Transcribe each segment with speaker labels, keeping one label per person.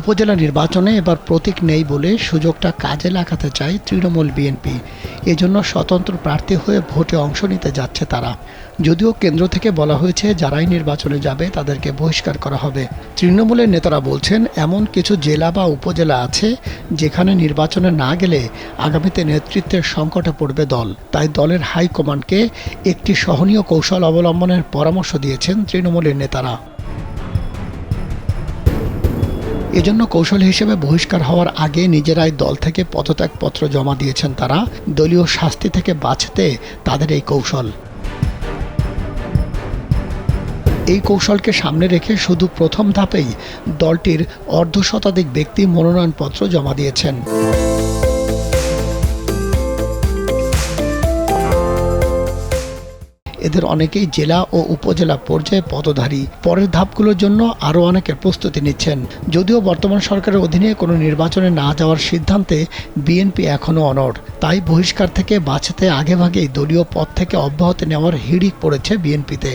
Speaker 1: উপজেলা নির্বাচনে এবার প্রতীক নেই বলে সুযোগটা কাজে লাগাতে চায় তৃণমূল বিএনপি এজন্য স্বতন্ত্র প্রার্থী হয়ে ভোটে অংশ নিতে যাচ্ছে তারা যদিও কেন্দ্র থেকে বলা হয়েছে যারাই নির্বাচনে যাবে তাদেরকে বহিষ্কার করা হবে তৃণমূলের নেতারা বলছেন এমন কিছু জেলা বা উপজেলা আছে যেখানে নির্বাচনে না গেলে আগামীতে নেতৃত্বের সংকটে পড়বে দল তাই দলের হাইকমান্ডকে একটি সহনীয় কৌশল অবলম্বনের পরামর্শ দিয়েছেন তৃণমূলের নেতারা এজন্য কৌশল হিসেবে বহিষ্কার হওয়ার আগে নিজেরাই দল থেকে পদত্যাগপত্র জমা দিয়েছেন তারা দলীয় শাস্তি থেকে বাঁচতে তাদের এই কৌশল এই কৌশলকে সামনে রেখে শুধু প্রথম ধাপেই দলটির অর্ধশতাধিক ব্যক্তি মনোনয়নপত্র জমা দিয়েছেন এদের অনেকেই জেলা ও উপজেলা পর্যায়ে পদধারী পরের ধাপগুলোর জন্য আরও অনেকে প্রস্তুতি নিচ্ছেন যদিও বর্তমান সরকারের অধীনে কোনো নির্বাচনে না যাওয়ার সিদ্ধান্তে বিএনপি এখনও অনড় তাই বহিষ্কার থেকে বাঁচতে আগেভাগেই দলীয় পদ থেকে অব্যাহতি নেওয়ার হিড়িক পড়েছে বিএনপিতে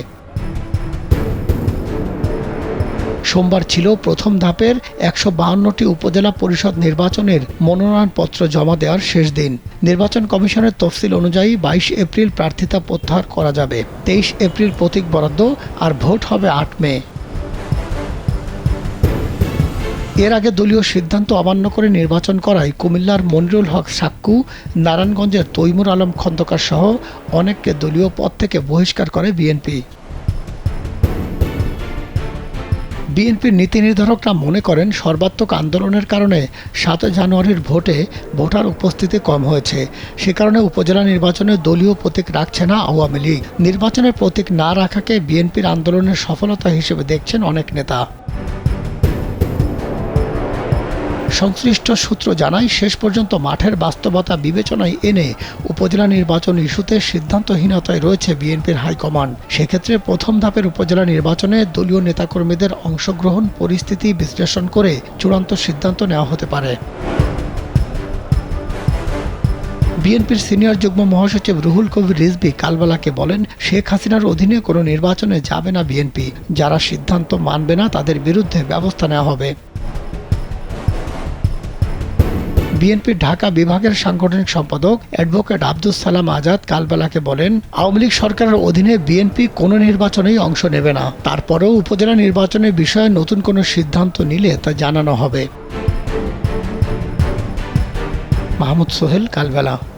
Speaker 1: সোমবার ছিল প্রথম ধাপের একশো বাহান্নটি উপজেলা পরিষদ নির্বাচনের মনোনয়নপত্র জমা দেওয়ার শেষ দিন নির্বাচন কমিশনের তফসিল অনুযায়ী বাইশ এপ্রিল প্রার্থিতা প্রত্যাহার করা যাবে তেইশ এপ্রিল প্রতীক বরাদ্দ আর ভোট হবে আট মে এর আগে দলীয় সিদ্ধান্ত অমান্য করে নির্বাচন করায় কুমিল্লার মনিরুল হক সাক্কু নারায়ণগঞ্জের তৈমুর আলম খন্দকার সহ অনেককে দলীয় পদ থেকে বহিষ্কার করে বিএনপি বিএনপির নীতি নির্ধারকরা মনে করেন সর্বাত্মক আন্দোলনের কারণে সাত জানুয়ারির ভোটে ভোটার উপস্থিতি কম হয়েছে সে কারণে উপজেলা নির্বাচনে দলীয় প্রতীক রাখছে না আওয়ামী লীগ নির্বাচনে প্রতীক না রাখাকে বিএনপির আন্দোলনের সফলতা হিসেবে দেখছেন অনেক নেতা সংশ্লিষ্ট সূত্র জানায় শেষ পর্যন্ত মাঠের বাস্তবতা বিবেচনায় এনে উপজেলা নির্বাচন ইস্যুতে সিদ্ধান্তহীনতায় রয়েছে বিএনপির হাইকমান্ড সেক্ষেত্রে প্রথম ধাপের উপজেলা নির্বাচনে দলীয় নেতাকর্মীদের অংশগ্রহণ পরিস্থিতি বিশ্লেষণ করে চূড়ান্ত সিদ্ধান্ত নেওয়া হতে পারে বিএনপির সিনিয়র যুগ্ম মহাসচিব রুহুল কবির রিজবি কালবালাকে বলেন শেখ হাসিনার অধীনে কোনো নির্বাচনে যাবে না বিএনপি যারা সিদ্ধান্ত মানবে না তাদের বিরুদ্ধে ব্যবস্থা নেওয়া হবে বিএনপির ঢাকা বিভাগের সাংগঠনিক সম্পাদক অ্যাডভোকেট আব্দুল সালাম আজাদ কালবেলাকে বলেন আওয়ামী লীগ সরকারের অধীনে বিএনপি কোনো নির্বাচনেই অংশ নেবে না তারপরেও উপজেলা নির্বাচনের বিষয়ে নতুন কোনো সিদ্ধান্ত নিলে তা জানানো হবে মাহমুদ সোহেল কালবেলা